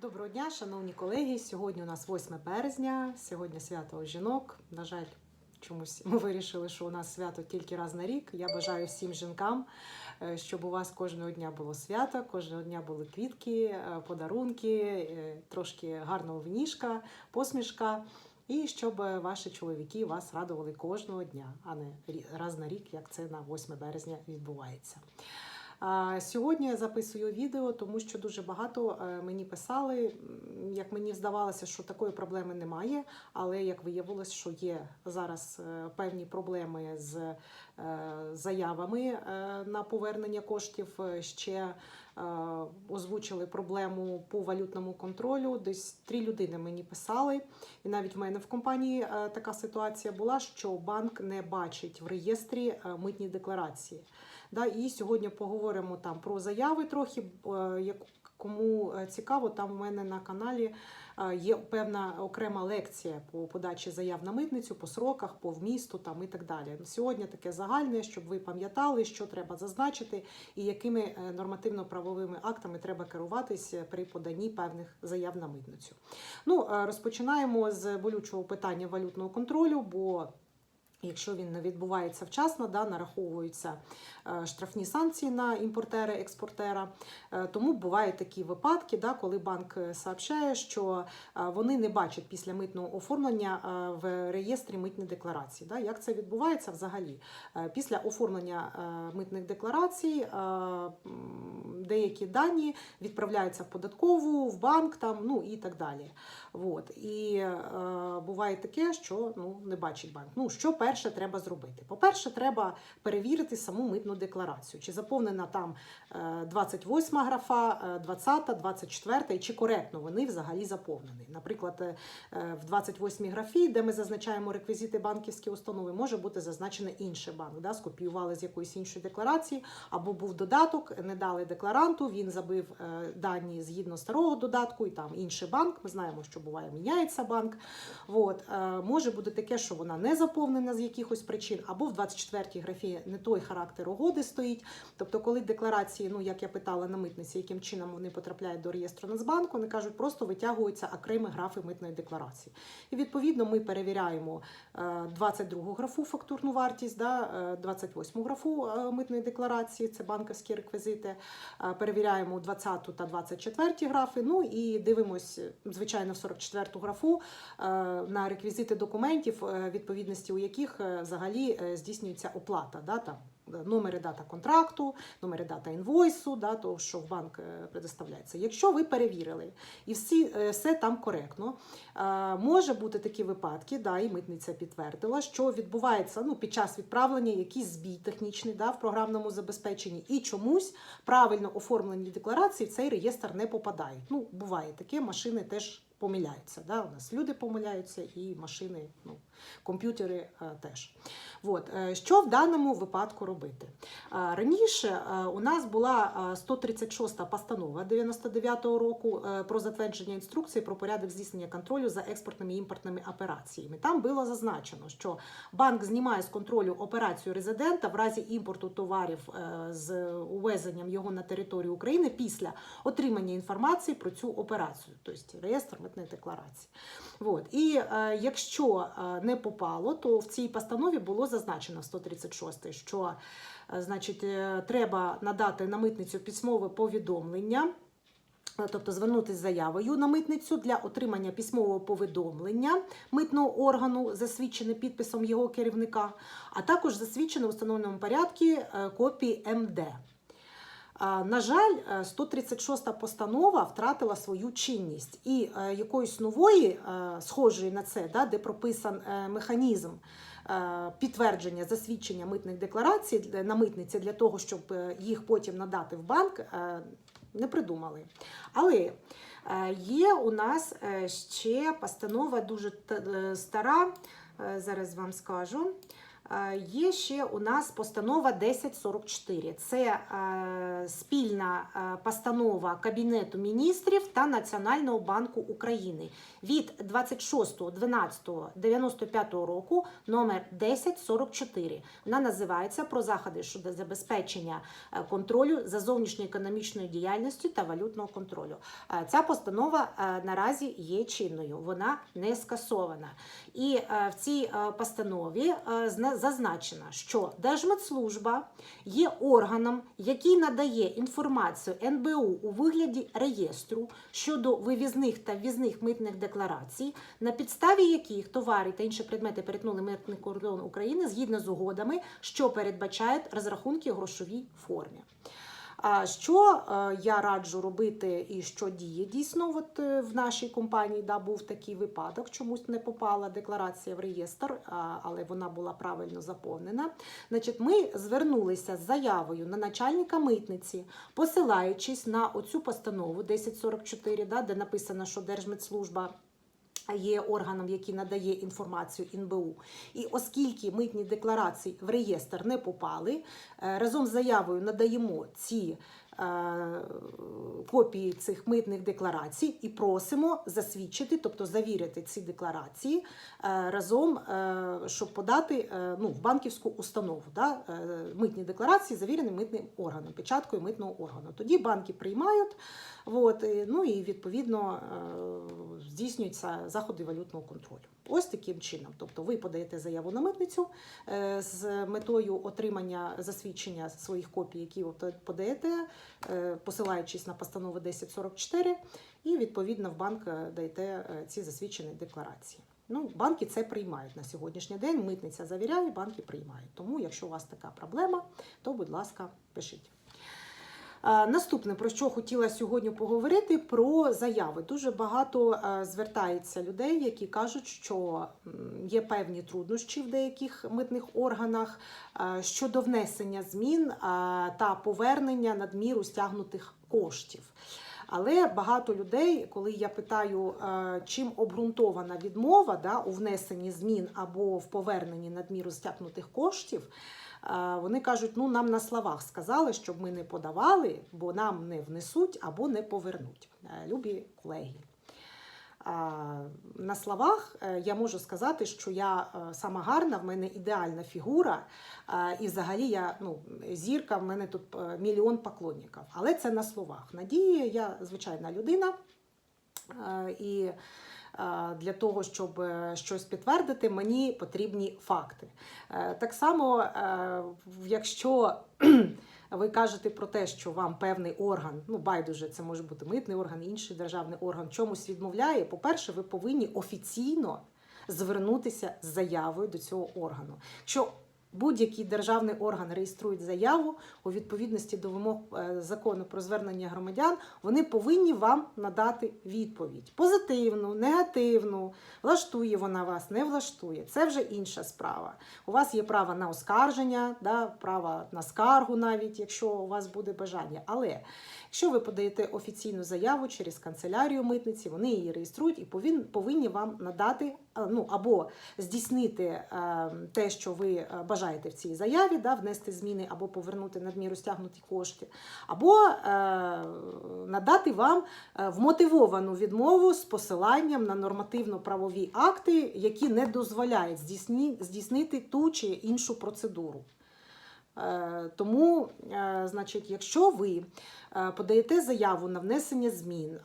Доброго дня, шановні колеги. Сьогодні у нас 8 березня, сьогодні свято жінок. На жаль, чомусь ми вирішили, що у нас свято тільки раз на рік. Я бажаю всім жінкам, е, щоб у вас кожного дня було свято, кожного дня були квітки, е, подарунки, е, трошки гарного вніжка, посмішка. І щоб ваші чоловіки вас радували кожного дня, а не раз на рік, як це на 8 березня відбувається. Сьогодні я записую відео, тому що дуже багато е, мені писали. Як мені здавалося, що такої проблеми немає, але як виявилось, що є зараз е, певні проблеми з е, заявами на повернення коштів. Ще озвучили проблему по валютному контролю. Десь три людини мені писали, і навіть в мене в компанії е, така ситуація була, що банк не бачить в реєстрі е, митні декларації. І сьогодні поговоримо там про заяви трохи. Кому е, цікаво, там у мене на каналі е, є певна окрема лекція по подачі заяв на митницю, по сроках, по вмісту там і так далі. Сьогодні таке загальне, щоб ви пам'ятали, що треба зазначити і якими е, нормативно-правовими актами треба керуватись при поданні певних заяв на митницю. Ну, розпочинаємо з болючого питання валютного контролю, бо Якщо він не відбувається вчасно, да, нараховуються е, штрафні санкції на імпортера, експортера. Е, Тому бувають такі випадки, да, коли банк е, сообщає, що вони не бачать після митного оформлення в реєстрі митні декларації. Да. Як це відбувається взагалі? Після оформлення митних декларацій деякі дані відправляються в податкову, в банк там, ну і так далі. От. І буває таке, що ну, не бачить банк. Ну, що перше треба зробити? По-перше, треба перевірити саму митну декларацію, чи заповнена там е, 28 графа, е, 20, 24, і чи коректно вони взагалі заповнені. Наприклад, е, е, в 28 графі, де ми зазначаємо реквізити банківської установи, може бути зазначений інший банк. Да? Скопіювали з якоїсь іншої декларації, або був додаток, не дали декларанту, він забив е, дані згідно старого додатку, і там інший банк. Ми знаємо, що буває, міняється банк. От, е, може бути таке, що вона не заповнена з якихось причин, або в 24-й графі не той характер угоди стоїть. Тобто, коли декларації, ну як я питала на митниці, яким чином вони потрапляють до реєстру Нацбанку, вони кажуть, просто витягуються окремі графи митної декларації. І відповідно ми перевіряємо е, 22 графу фактурну вартість, да, е, 28 графу е, митної декларації, це банківські реквізити. Е, Перевіряємо 20 та 24 графи. Ну і дивимось, звичайно, в 44 графу е, на реквізити документів, е, відповідності у яких е, взагалі е, здійснюється оплата. Да, там, е, номери дата контракту, номери дата інвойсу, да, того, що в банк предоставляється. Якщо ви перевірили і всі, все там коректно, може бути такі випадки, да, і митниця підтвердила, що відбувається ну, під час відправлення якийсь збій технічний да, в програмному забезпеченні, і чомусь правильно оформлені декларації в цей реєстр не попадають. Ну, буває таке, машини теж помиляються. Да? У нас люди помиляються, і машини, ну, комп'ютери е, теж. От. е, Що в даному випадку робити? Е, Раніше у нас була е, 136 постанова 99-го року про затвердження інструкції про порядок здійснення контролю за експортними і імпортними операціями. Там було зазначено, що банк знімає з контролю операцію резидента в разі імпорту товарів з увезенням його на територію України після отримання інформації про цю операцію, тобто реєстр митної декларації. От. І е, якщо е, не попало, то в цій постанові було зазначено в 136, що е, значить, е, треба надати на митницю письмове повідомлення. е, Тобто звернутися з заявою на митницю для отримання письмового повідомлення митного органу, засвідчене підписом його керівника, а також засвідчене в установленому порядку е, копії МД. На жаль, е, 136 постанова втратила свою чинність, і е, якоїсь нової, е, схожої на це, де прописан е, механізм е, підтвердження засвідчення митних декларацій на митниці для того, щоб е, їх потім надати в банк, е, не придумали. Але е, є у нас е, ще постанова дуже е, стара, е, зараз вам скажу. Е, Є ще у нас постанова 1044. Це е, спільна е, постанова Кабінету міністрів та Національного банку України від 26.12.95 року номер 1044. Вона називається про заходи щодо забезпечення контролю за зовнішньоекономічною діяльністю та валютного контролю. Ця постанова наразі є чинною, вона не скасована. І в цій постанові зазначено, що Держмедслужба є органом, який надає інформацію НБУ у вигляді реєстру щодо вивізних та ввізних митних декларацій, на підставі яких товари та інші предмети перетнули митний кордон України згідно з угодами, що передбачають розрахунки у грошовій формі. А що е, я раджу робити і що діє дійсно? От е, в нашій компанії да, був такий випадок, чомусь не попала декларація в реєстр, але вона була правильно заповнена. Значить, ми звернулися з заявою на начальника митниці, посилаючись на оцю постанову 1044, да, де написано, що Держмитслужба є органом, який надає інформацію НБУ. І оскільки митні декларації в реєстр не попали, е, разом з заявою надаємо ці копії цих митних декларацій і просимо засвідчити, тобто завірити ці декларації е, разом, е, щоб подати е, ну, в банківську установу. Да? е, Митні декларації завірені митним органом, печаткою митного органу. Тоді банки приймають, от, ну і відповідно е, здійснюються заходи валютного контролю. Ось таким чином. Тобто ви подаєте заяву на митницю е, з метою отримання засвідчення своїх копій, які ви подаєте, е, посилаючись на постанову 1044, і відповідно в банк е, даєте ці засвідчені декларації. Ну, банки це приймають на сьогоднішній день. Митниця завіряє, банки приймають. Тому, якщо у вас така проблема, то будь ласка, пишіть. Е, Наступне, про що хотіла сьогодні поговорити, про заяви. Дуже багато е, звертається людей, які кажуть, що є певні труднощі в деяких митних органах е, щодо внесення змін та повернення надміру стягнутих коштів. Але багато людей, коли я питаю, чим обґрунтована відмова да, у внесенні змін або в поверненні надміру стягнутих коштів, вони кажуть, ну нам на словах сказали, щоб ми не подавали, бо нам не внесуть або не повернуть. Е, Любі колеги. На словах е, я можу сказати, що я е, сама гарна, в мене ідеальна фігура, і взагалі я ну, зірка, в мене тут мільйон поклонників. Але це на словах. Надії, я звичайна людина. І для того, щоб е, щось підтвердити, мені потрібні факти. Е, Так само, е, якщо ви кажете про те, що вам певний орган, ну байдуже, це може бути митний орган, інший державний орган, чомусь відмовляє. По-перше, ви повинні офіційно звернутися з заявою до цього органу. Якщо будь-який державний орган реєструє заяву у відповідності до вимог е, закону про звернення громадян, вони повинні вам надати відповідь позитивну, негативну, влаштує вона вас, не влаштує. Це вже інша справа. У вас є право на оскарження, да, право на скаргу, навіть якщо у вас буде бажання. Але якщо ви подаєте офіційну заяву через канцелярію митниці, вони її реєструють і повинні вам надати е, ну, або здійснити е, те, що ви е, бажаєте в цій заяві, да, внести зміни або повернути надміру стягнуті кошти, або надати вам вмотивовану відмову з посиланням на нормативно-правові акти, які не дозволяють здійснити ту чи іншу процедуру. Тому, значить, якщо ви подаєте заяву на внесення змін е,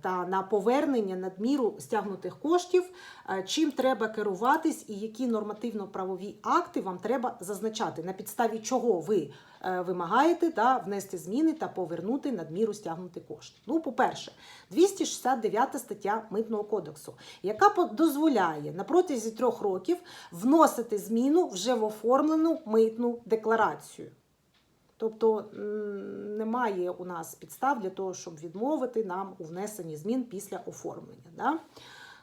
та на повернення надміру стягнутих коштів, е, чим треба керуватись і які нормативно-правові акти вам треба зазначати, на підставі чого ви е, вимагаєте да, внести зміни та повернути надміру стягнути кошти. Ну, по-перше, 269 стаття Митного кодексу, яка дозволяє на протязі трьох років вносити зміну вже в оформлену митну декларацію. Тобто немає у нас підстав для того, щоб відмовити нам у внесенні змін після оформлення. Да?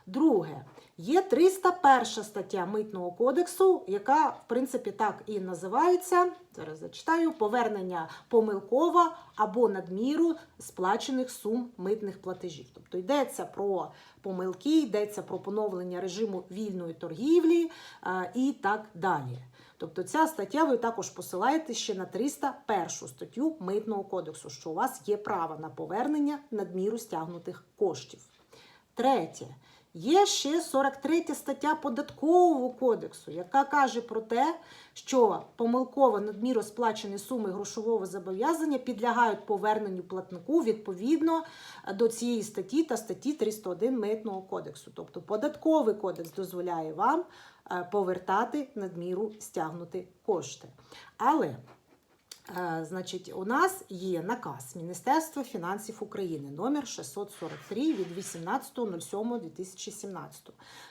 Друге, є 301 стаття Митного кодексу, яка, в принципі, так і називається. Зараз зачитаю повернення помилково або надміру сплачених сум митних платежів. Тобто йдеться про помилки, йдеться про поновлення режиму вільної торгівлі е, і так далі. Тобто ця стаття ви також посилаєте ще на 301 статтю Митного кодексу, що у вас є право на повернення надміру стягнутих коштів. Третє. Є ще 43 стаття Податкового кодексу, яка каже про те, що помилково надміру сплачені суми грошового зобов'язання підлягають поверненню платнику відповідно до цієї статті та статті 301 Митного кодексу. Тобто Податковий кодекс дозволяє вам е, повертати надміру стягнути кошти. Але Е, Значить, у нас є наказ Міністерства фінансів України номер 643 від 18.07.2017.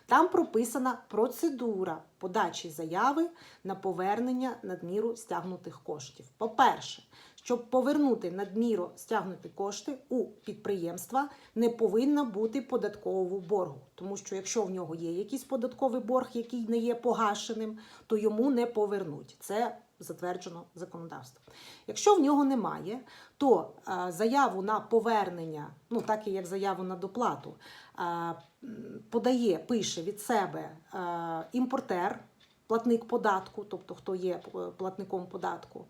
Там прописана процедура подачі заяви на повернення надміру стягнутих коштів. По-перше, щоб повернути надміру стягнуті кошти у підприємства, не повинно бути податкового боргу. Тому що якщо в нього є якийсь податковий борг, який не є погашеним, то йому не повернуть. Це затверджено законодавством. Якщо в нього немає, то е, заяву на повернення, ну так і як заяву на доплату, е, подає, пише від себе е, імпортер, платник податку, тобто хто є платником податку.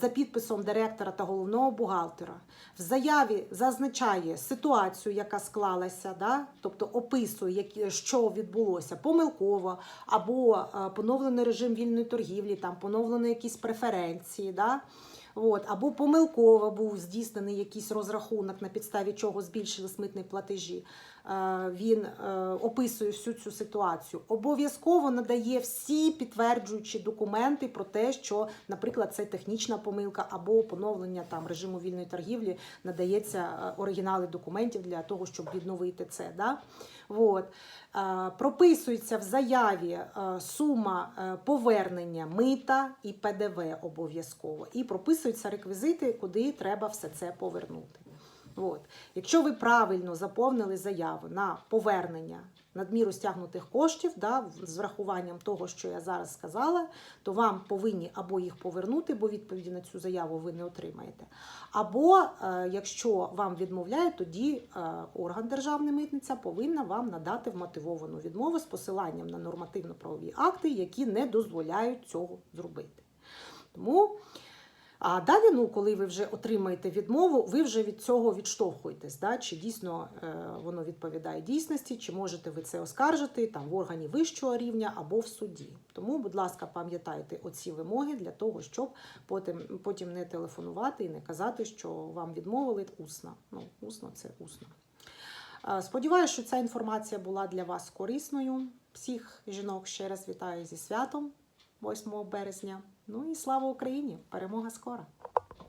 За підписом директора та головного бухгалтера в заяві зазначає ситуацію, яка склалася, да? тобто описує, що відбулося помилково, або поновлений режим вільної торгівлі, там поновлені якісь преференції. Да? От, або помилково був здійснений якийсь розрахунок, на підставі чого збільшились митні платежі. Е, Він е, описує всю цю ситуацію. Обов'язково надає всі підтверджуючі документи про те, що, наприклад, це технічна помилка або поновлення там режиму вільної торгівлі надається е, оригінали документів для того, щоб відновити це. Да? От. Прописується в заяві сума повернення мита і ПДВ обов'язково. І прописуються реквізити, куди треба все це повернути. От. Якщо ви правильно заповнили заяву на повернення надміру стягнутих коштів, да, з врахуванням того, що я зараз сказала, то вам повинні або їх повернути, бо відповіді на цю заяву ви не отримаєте. Або е, якщо вам відмовляють, тоді е, орган Державна митниця повинна вам надати вмотивовану відмову з посиланням на нормативно-правові акти, які не дозволяють цього зробити. Тому а далі, ну, коли ви вже отримаєте відмову, ви вже від цього відштовхуєтесь, да? чи дійсно е, воно відповідає дійсності, чи можете ви це оскаржити там, в органі вищого рівня або в суді. Тому, будь ласка, пам'ятайте оці вимоги для того, щоб потім, потім не телефонувати і не казати, що вам відмовили усно. Ну, усно це усно. Е, Сподіваюся, що ця інформація була для вас корисною. Всіх жінок ще раз вітаю зі святом 8 березня. Ну і слава Україні! Перемога скоро!